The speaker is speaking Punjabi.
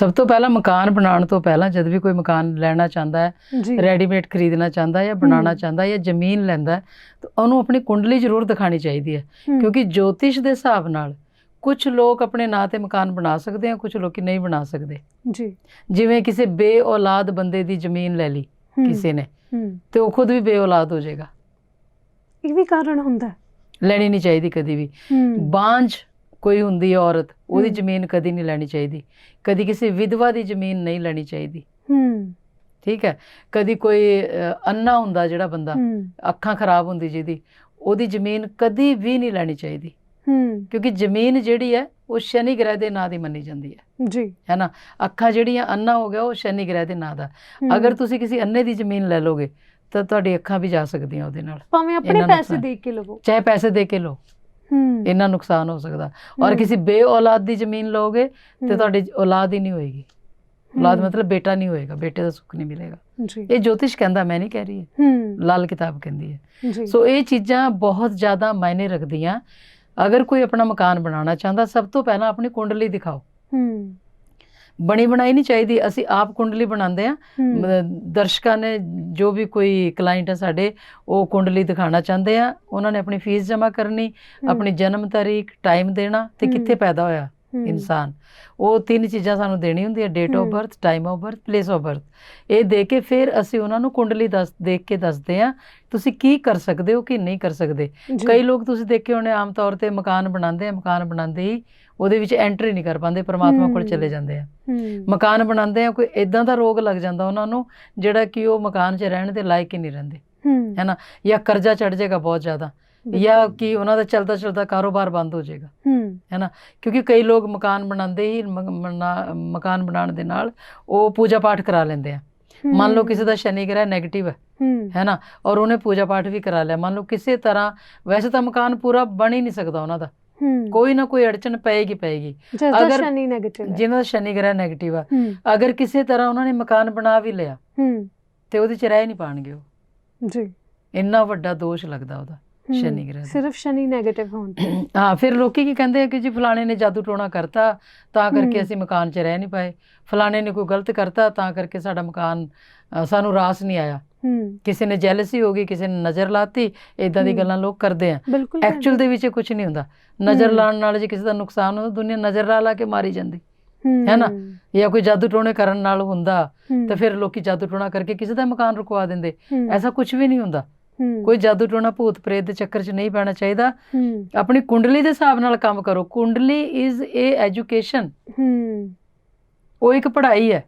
ਸਭ ਤੋਂ ਪਹਿਲਾਂ ਮਕਾਨ ਬਣਾਉਣ ਤੋਂ ਪਹਿਲਾਂ ਜਦ ਵੀ ਕੋਈ ਮਕਾਨ ਲੈਣਾ ਚਾਹੁੰਦਾ ਹੈ ਰੈਡੀਮੇਡ ਖਰੀਦਣਾ ਚਾਹੁੰਦਾ ਹੈ ਜਾਂ ਬਣਾਉਣਾ। ਚਾਹੁੰਦਾ ਹੈ ਜਾਂ ਜ਼ਮੀਨ ਲੈਂਦਾ ਹੈ ਤਾਂ ਉਹਨੂੰ ਆਪਣੀ ਕੁੰਡਲੀ ਜ਼ਰੂਰ ਦਿਖਾਣੀ ਚਾਹੀਦੀ ਹੈ। ਕਿਉਂਕਿ ਜੋਤਿਸ਼ ਦੇ ਹਿਸਾਬ ਨਾਲ ਕੁਝ ਲੋਕ ਆਪਣੇ ਨਾਂ ਤੇ ਮਕਾਨ ਬਣਾ ਸਕਦੇ ਆ ਕੁਝ ਲੋਕੀ ਨਹੀਂ ਬਣਾ ਸਕਦੇ। ਜੀ। ਜਿਵੇਂ ਕਿਸੇ ਬੇਔਲਾਦ ਬੰਦੇ ਦੀ ਜ਼ਮੀਨ ਲੈ ਲਈ ਕਿਸੇ ਨੇ ਤੇ ਉਹ ਖੁਦ ਵੀ ਬੇਔਲਾਦ ਹੋ ਜਾਏਗਾ। ਇਹ ਵੀ ਕਾਰਨ ਹੁੰਦਾ। ਲੈਣੀ ਨਹੀਂ ਚਾਹੀਦੀ ਕਦੀ ਵੀ। ਬਾਂਝ ਕੋਈ ਹੁੰਦੀ ਹੈ ਔਰਤ ਉਹਦੀ। ਜ਼ਮੀਨ ਕਦੀ ਨਹੀਂ ਲੈਣੀ ਚਾਹੀਦੀ। ਕਦੀ ਕਿਸੇ ਵਿਧਵਾ ਦੀ ਜ਼ਮੀਨ ਨਹੀਂ ਲੈਣੀ ਚਾਹੀਦੀ। ਠੀਕ ਹੈ? ਕਦੀ ਕੋਈ ਅੰਨਾ ਹੁੰਦਾ ਜਿਹੜਾ ਬੰਦਾ ਅੱਖਾਂ ਖਰਾਬ ਹੁੰਦੀ ਜਿਹਦੀ ਉਹਦੀ ਜ਼ਮੀਨ ਕਦੀ ਵੀ ਨਹੀਂ ਲੈਣੀ ਚਾਹੀਦੀ। ਹਮ, ਕਿਉਂਕਿ ਜ਼ਮੀਨ ਜਿਹੜੀ ਹੈ ਉਹ ਸ਼ਨੀ ਗ੍ਰਹਿ ਦੇ ਨਾਂ ਦੀ ਮੰਨੀ ਜਾਂਦੀ ਹੈ। ਜੀ। ਹੈ ਨਾ? ਅੱਖਾਂ ਜਿਹੜੀਆਂ ਅੰਨਾ ਹੋ ਗਿਆ ਉਹ ਸ਼ਨੀ ਗ੍ਰਹਿ ਦੇ ਨਾਂ ਦਾ। ਅਗਰ ਤੁਸੀਂ ਕਿਸੇ ਅੰਨੇ ਦੀ ਜ਼ਮੀਨ ਲੈ ਲੋਗੇ ਤਾਂ ਤੁਹਾਡੀ ਅੱਖਾਂ ਵੀ ਜਾ ਸਕਦੀਆਂ ਉਹਦੇ ਨਾਲ। ਭਾਵੇਂ ਆਪਣੇ ਪੈਸੇ। ਦੇ ਕੇ ਲਵੋ। ਚਾਹੇ ਪੈਸੇ ਦੇ ਕੇ ਲਓ। ਇੰਨਾ ਨੁਕਸਾਨ ਹੋ ਸਕਦਾ। ਔਰ ਕਿਸੇ ਬੇਔਲਾਦ ਦੀ ਜ਼ਮੀਨ ਲਓਗੇ ਤੇ ਤੁਹਾਡੀ ਔਲਾਦ ਹੀ ਨਹੀਂ ਹੋਏਗੀ। ਔਲਾਦ ਮਤਲਬ ਬੇਟਾ ਨਹੀਂ ਹੋਏਗਾ ਬੇਟੇ ਦਾ ਸੁੱਖ ਨਹੀਂ ਮਿਲੇਗਾ। ਜੀ। ਇਹ ਜੋਤਿਸ਼ ਕਹਿੰਦਾ ਮੈਂ ਨਹੀਂ ਕਹਿ ਰਹੀ। ਹਮ, ਲਾਲ ਕਿਤਾਬ ਕਹਿੰਦੀ ਹੈ। ਸੋ ਇਹ ਚੀਜ਼ਾਂ ਬਹੁਤ ਜ਼ਿਆਦਾ ਮਾਇਨੇ ਰੱਖਦੀਆਂ। ਅਗਰ ਕੋਈ ਆਪਣਾ ਮਕਾਨ ਬਣਾਉਣਾ ਚਾਹੁੰਦਾ ਸਭ ਤੋਂ ਪਹਿਲਾਂ ਆਪਣੀ ਕੁੰਡਲੀ ਦਿਖਾਓ। ਬਣੀ ਬਣਾਈ ਨਹੀਂ ਚਾਹੀਦੀ ਅਸੀਂ ਆਪ ਕੁੰਡਲੀ ਬਣਾਉਂਦੇ ਆ ਦਰਸ਼ਕਾਂ ਨੇ ਜੋ ਵੀ ਕੋਈ ਕਲਾਇੰਟ ਹੈ ਸਾਡੇ ਉਹ ਕੁੰਡਲੀ ਦਿਖਾਣਾ ਚਾਹੁੰਦੇ ਆ। ਉਹਨਾਂ ਨੇ ਆਪਣੀ ਫੀਸ ਜਮ੍ਹਾਂ ਕਰਨੀ ਆਪਣੀ ਜਨਮ ਤਾਰੀਖ ਟਾਈਮ ਦੇਣਾ ਤੇ। ਕਿੱਥੇ ਪੈਦਾ ਹੋਇਆ? ਇਨਸਾਨ। ਉਹ ਤਿੰਨ ਚੀਜ਼ਾਂ ਸਾਨੂੰ ਦੇਣੀ ਹੁੰਦੀ ਹੈ date of. Birth time of birth place of birth ਇਹ ਦੇ ਕੇ ਫਿਰ ਅਸੀਂ ਉਹਨਾਂ ਨੂੰ ਕੁੰਡਲੀ ਦੱਸ ਦੇਖ ਕੇ ਦੱਸਦੇ ਆ ਤੁਸੀਂ ਕੀ ਕਰ ਸਕਦੇ ਹੋ ਕੀ ਨਹੀਂ ਕਰ ਸਕਦੇ। ਕਈ ਲੋਕ ਤੁਸੀਂ ਦੇਖੇ ਹੋਣੇ ਆਮ ਤੌਰ ਤੇ ਮਕਾਨ ਬਣਾਉਂਦੇ ਆ ਮਕਾਨ ਬਣਾਉਂਦੇ ਹੀ ਉਹਦੇ ਵਿੱਚ ਐਂਟਰੀ ਨਹੀਂ ਕਰ ਪਾਉਂਦੇ ਪਰਮਾਤਮਾ ਕੋਲ। ਚਲੇ ਜਾਂਦੇ ਆ। ਮਕਾਨ ਬਣਾਉਂਦੇ ਆ ਕੋਈ ਇਦਾਂ ਦਾ ਰੋਗ ਲੱਗ ਜਾਂਦਾ ਉਹਨਾਂ ਨੂੰ ਜਿਹੜਾ ਕਿ ਉਹ ਮਕਾਨ 'ਚ ਰਹਿਣ ਦੇ ਲਾਇਕ ਹੀ ਨਹੀਂ ਰਹਿੰਦੇ। ਹਮ, ਹੈ। ਨਾ ਜਾਂ ਕਰਜ਼ਾ ਚੜ ਜਾਏਗਾ ਬਹੁਤ ਜ਼ਿਆਦਾ ਜਾਂ ਕਿ ਉਹਨਾਂ ਦਾ ਚਲਦਾ ਚਲਦਾ ਕਾਰੋਬਾਰ ਬੰਦ ਹੋ ਜਾਏਗਾ। ਹੈ ਨਾ ਕਿਉਂਕਿ ਕਈ ਲੋਕ ਮਕਾਨ ਬਣਾਉਂਦੇ ਹੀ ਮਕਾਨ ਬਣਾਉਣ ਦੇ ਨਾਲ ਉਹ ਪੂਜਾ ਪਾਠ ਕਰਾ ਲੈਂਦੇ ਆ। ਮੰਨ ਲਓ ਕਿਸੇ ਦਾ ਸ਼ਨੀ ਗ੍ਰਹਿ 네ਗੇਟਿਵ ਹੈ ਹੈ। ਨਾ ਔਰ ਉਹਨੇ ਪੂਜਾ ਪਾਠ ਵੀ ਕਰਾ ਲਿਆ। ਮੰਨ ਲਓ ਕਿਸੇ ਤਰ੍ਹਾਂ ਵੈਸੇ ਤਾਂ ਮਕਾਨ ਪੂਰਾ ਬਣ ਹੀ ਨਹੀਂ ਸਕਦਾ ਉਹਨਾਂ ਦਾ। ਕੋਈ ਨਾ ਕੋਈ ਅੜਚਨ ਪਏਗੀ ਪਏਗੀ। ਅਗਰ- ਸ਼ਨੀ ਨੈਗੇਟਿਵ ਹੈ। ਜਿਹਨਾਂ ਦਾ ਸ਼ਨੀ ਗ੍ਰਹਿ 네ਗੇਟਿਵ ਆ ਅਗਰ ਕਿਸੇ ਤਰ੍ਹਾਂ ਉਹਨਾਂ ਨੇ ਮਕਾਨ ਬਣਾ ਵੀ ਲਿਆ ਤੇ ਉਹਦੇ ਚ ਰਹਿ ਨਹੀਂ ਪਾਣਗੇ ਉਹ। ਜੀ। ਇੰਨਾ ਵੱਡਾ ਦੋਸ਼ ਲੱਗਦਾ ਉਹਦਾ। ਸ਼ਨੀ ਗ੍ਰਹਿ ਦਾ। ਸਿਰਫ ਸ਼ਨੀ ਨੈਗੇਟਿਵ ਹੋਣ ਤੇ। ਹਾਂ ਫਿਰ ਲੋਕੀ ਕੀ ਕਹਿੰਦੇ ਆ ਕਿ ਜੀ ਫਲਾਣੇ ਨੇ ਜਾਦੂ ਟੋਣਾ ਕਰਤਾ ਤਾਂ ਕਰਕੇ ਹਮ। ਅਸੀਂ ਮਕਾਨ 'ਚ ਰਹਿ ਨਹੀਂ ਪਾਏ। ਫਲਾਣੇ ਨੇ ਕੋਈ ਗਲਤ ਕਰਤਾ ਤਾਂ ਕਰਕੇ ਸਾਡਾ ਮਕਾਨ ਅ, ਸਾਨੂੰ ਰਾਸ ਨਹੀਂ ਆਇਆ। ਕਿਸੇ ਨੇ ਜੈਲਸੀ ਹੋ ਗਈ ਕਿਸੇ ਨੇ ਨਜ਼ਰ ਲਾਤੀ ਇਦਾਂ ਦੀ ਹਮ। ਗੱਲਾਂ ਲੋਕ ਕਰਦੇ ਆ। ਬਿਲਕੁਲ ਐਕਚੁਅਲ ਦੇ ਵਿੱਚ ਕੁਝ ਨਹੀਂ ਹੁੰਦਾ। ਨਜ਼ਰ ਹਮ। ਲਾਉਣ ਨਾਲ ਜੇ ਕਿਸੇ ਦਾ ਨੁਕਸਾਨ ਹੁੰਦਾ ਦੁਨੀਆ ਨਜ਼ਰ ਲਾ ਲਾ ਕੇ ਮਾਰੀ ਜਾਂਦੀ। ਹੈ। ਨਾ? ਜਾਂ ਕੋਈ ਜਾਦੂ ਟੋਣੇ ਕਰਨ ਨਾਲ ਹੁੰਦਾ ਤਾਂ ਫਿਰ ਲੋਕੀ ਜਾਦੂ ਟੋਣਾ ਕਰਕੇ ਕਿਸੇ ਦਾ ਮਕਾਨ ਰੁਕਵਾ ਦਿੰਦੇ। ਐਸਾ ਕੁਝ ਵੀ ਨਹੀਂ ਹੁੰਦਾ। ਕੋਈ ਜਾਦੂ ਟੋਣਾ ਭੂਤ ਪ੍ਰੇਤ ਦੇ ਚੱਕਰ 'ਚ ਨਹੀਂ ਪੈਣਾ ਚਾਹੀਦਾ। ਆਪਣੀ ਕੁੰਡਲੀ ਦੇ ਹਿਸਾਬ ਨਾਲ ਕੰਮ ਕਰੋ। ਕੁੰਡਲੀ ਇਜ਼ ਏ ਐਜੂਕੇਸ਼ਨ ਉਹ ਇੱਕ ਪੜ੍ਹਾਈ ਹੈ।